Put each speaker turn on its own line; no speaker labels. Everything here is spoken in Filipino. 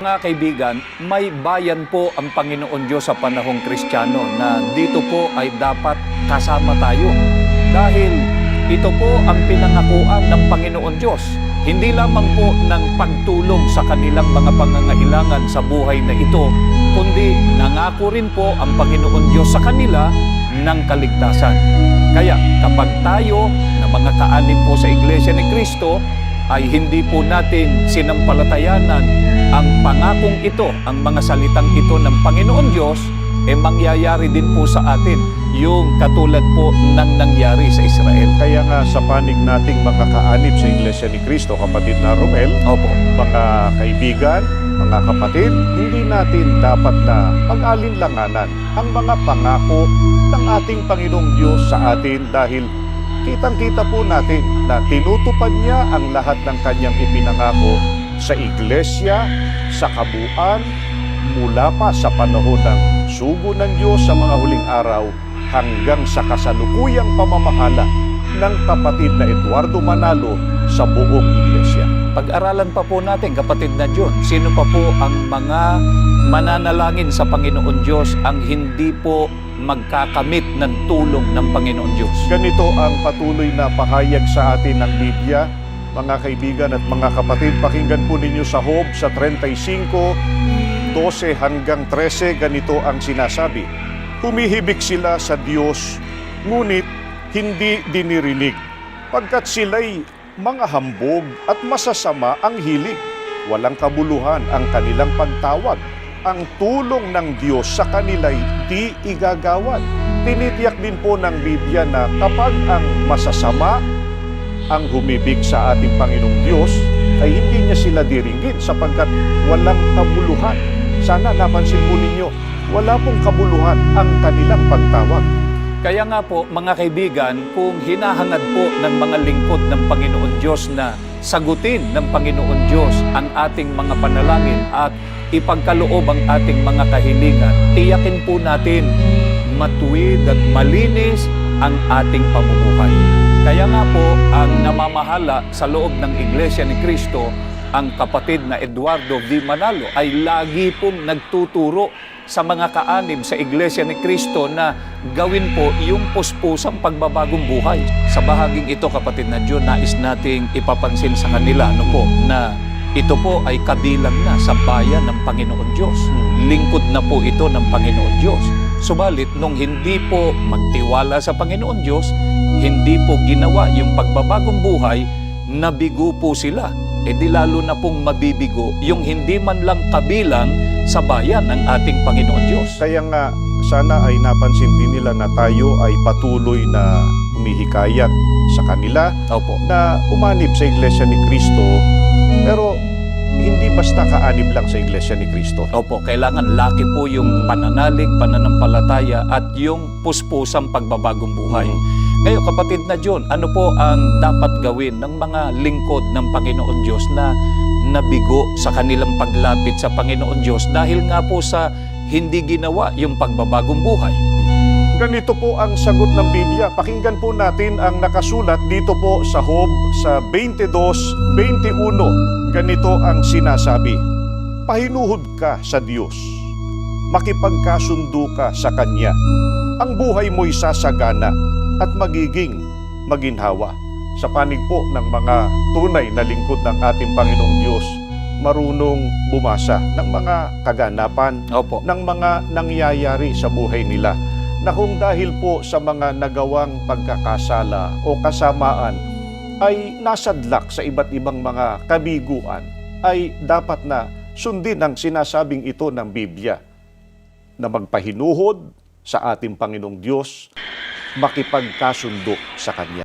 Mga kaibigan, may bayan po ang Panginoon Diyos sa panahong Kristiyano na dito po ay dapat kasama tayo. Dahil ito po ang pinangakuan ng Panginoon Diyos. Hindi lamang po ng pagtulong sa kanilang mga pangangailangan sa buhay na ito, kundi nangako rin po ang Panginoon Diyos sa kanila ng kaligtasan. Kaya kapag tayo na mga kaanib po sa Iglesia ni Kristo, ay hindi po natin sinampalatayanan ang pangakong ito, ang mga salitang ito ng Panginoon Diyos, eh mangyayari din po sa atin yung katulad po ng nangyari sa Israel.
Kaya nga sa panig nating mga kaanib sa Iglesia ni Cristo, kapatid na Romel,
Opo.
mga kaibigan, mga kapatid, hindi natin dapat na pag-alinlanganan ang mga pangako ng ating Panginoong Diyos sa atin dahil kitang-kita po natin na tinutupad niya ang lahat ng kanyang ipinangako sa iglesia, sa kabuuan, mula pa sa panahon ng sugo ng Diyos sa mga huling araw hanggang sa kasalukuyang pamamahala ng kapatid na Eduardo Manalo sa buong iglesia.
Pag-aralan pa po natin, kapatid na John, sino pa po ang mga mananalangin sa Panginoon Diyos ang hindi po magkakamit ng tulong ng Panginoon Diyos.
Ganito ang patuloy na pahayag sa atin ng Biblia. Mga kaibigan at mga kapatid, pakinggan po ninyo sa Hob sa 35, 12 hanggang 13, ganito ang sinasabi. Humihibik sila sa Diyos, ngunit hindi dinirinig, pagkat sila'y mga hambog at masasama ang hilig. Walang kabuluhan ang kanilang pagtawag. Ang tulong ng Diyos sa kanila'y di igagawan. Tinitiyak din po ng Biblia na kapag ang masasama ang humibig sa ating Panginoong Diyos, ay hindi niya sila diringgin sapagkat walang kabuluhan. Sana napansin po ninyo, wala pong kabuluhan ang kanilang pagtawag.
Kaya nga po, mga kaibigan, kung hinahangad po ng mga lingkod ng Panginoon Diyos na sagutin ng Panginoon Diyos ang ating mga panalangin at ipagkaloob ang ating mga kahilingan, tiyakin po natin matuwid at malinis ang ating pamumuhay. Kaya nga po, ang namamahala sa loob ng Iglesia ni Kristo, ang kapatid na Eduardo V. Manalo ay lagi pong nagtuturo sa mga kaanib sa Iglesia ni Kristo na gawin po yung puspusang pagbabagong buhay. Sa bahaging ito, kapatid na John, nais nating ipapansin sa kanila ano po, na ito po ay kabilang na sa bayan ng Panginoon Diyos. Lingkod na po ito ng Panginoon Diyos. Subalit, nung hindi po magtiwala sa Panginoon Diyos, hindi po ginawa yung pagbabagong buhay, nabigo po sila. E di lalo na pong mabibigo yung hindi man lang kabilang sa bayan ng ating Panginoon Diyos.
Kaya nga, sana ay napansin din nila na tayo ay patuloy na humihikayat sa kanila
Opo.
na umanib sa Iglesia ni Kristo, pero hindi basta kaanib lang sa Iglesia ni Kristo.
Opo, kailangan laki po yung pananalig, pananampalataya at yung puspusang pagbabagong buhay. Ngayon kapatid na John, ano po ang dapat gawin ng mga lingkod ng Panginoon Diyos na nabigo sa kanilang paglapit sa Panginoon Diyos dahil nga po sa hindi ginawa yung pagbabagong buhay?
Ganito po ang sagot ng Biblia. Pakinggan po natin ang nakasulat dito po sa Hob sa 22:21. Ganito ang sinasabi. Pahinuhod ka sa Diyos. Makipagkasundo ka sa Kanya. Ang buhay mo'y sasagana at magiging maginhawa. Sa panig po ng mga tunay na lingkod ng ating Panginoong Diyos, marunong bumasa ng mga kaganapan,
Opo.
ng mga nangyayari sa buhay nila na kung dahil po sa mga nagawang pagkakasala o kasamaan ay nasadlak sa iba't ibang mga kabiguan ay dapat na sundin ang sinasabing ito ng Biblia na magpahinuhod sa ating Panginoong Diyos, makipagkasundo sa Kanya.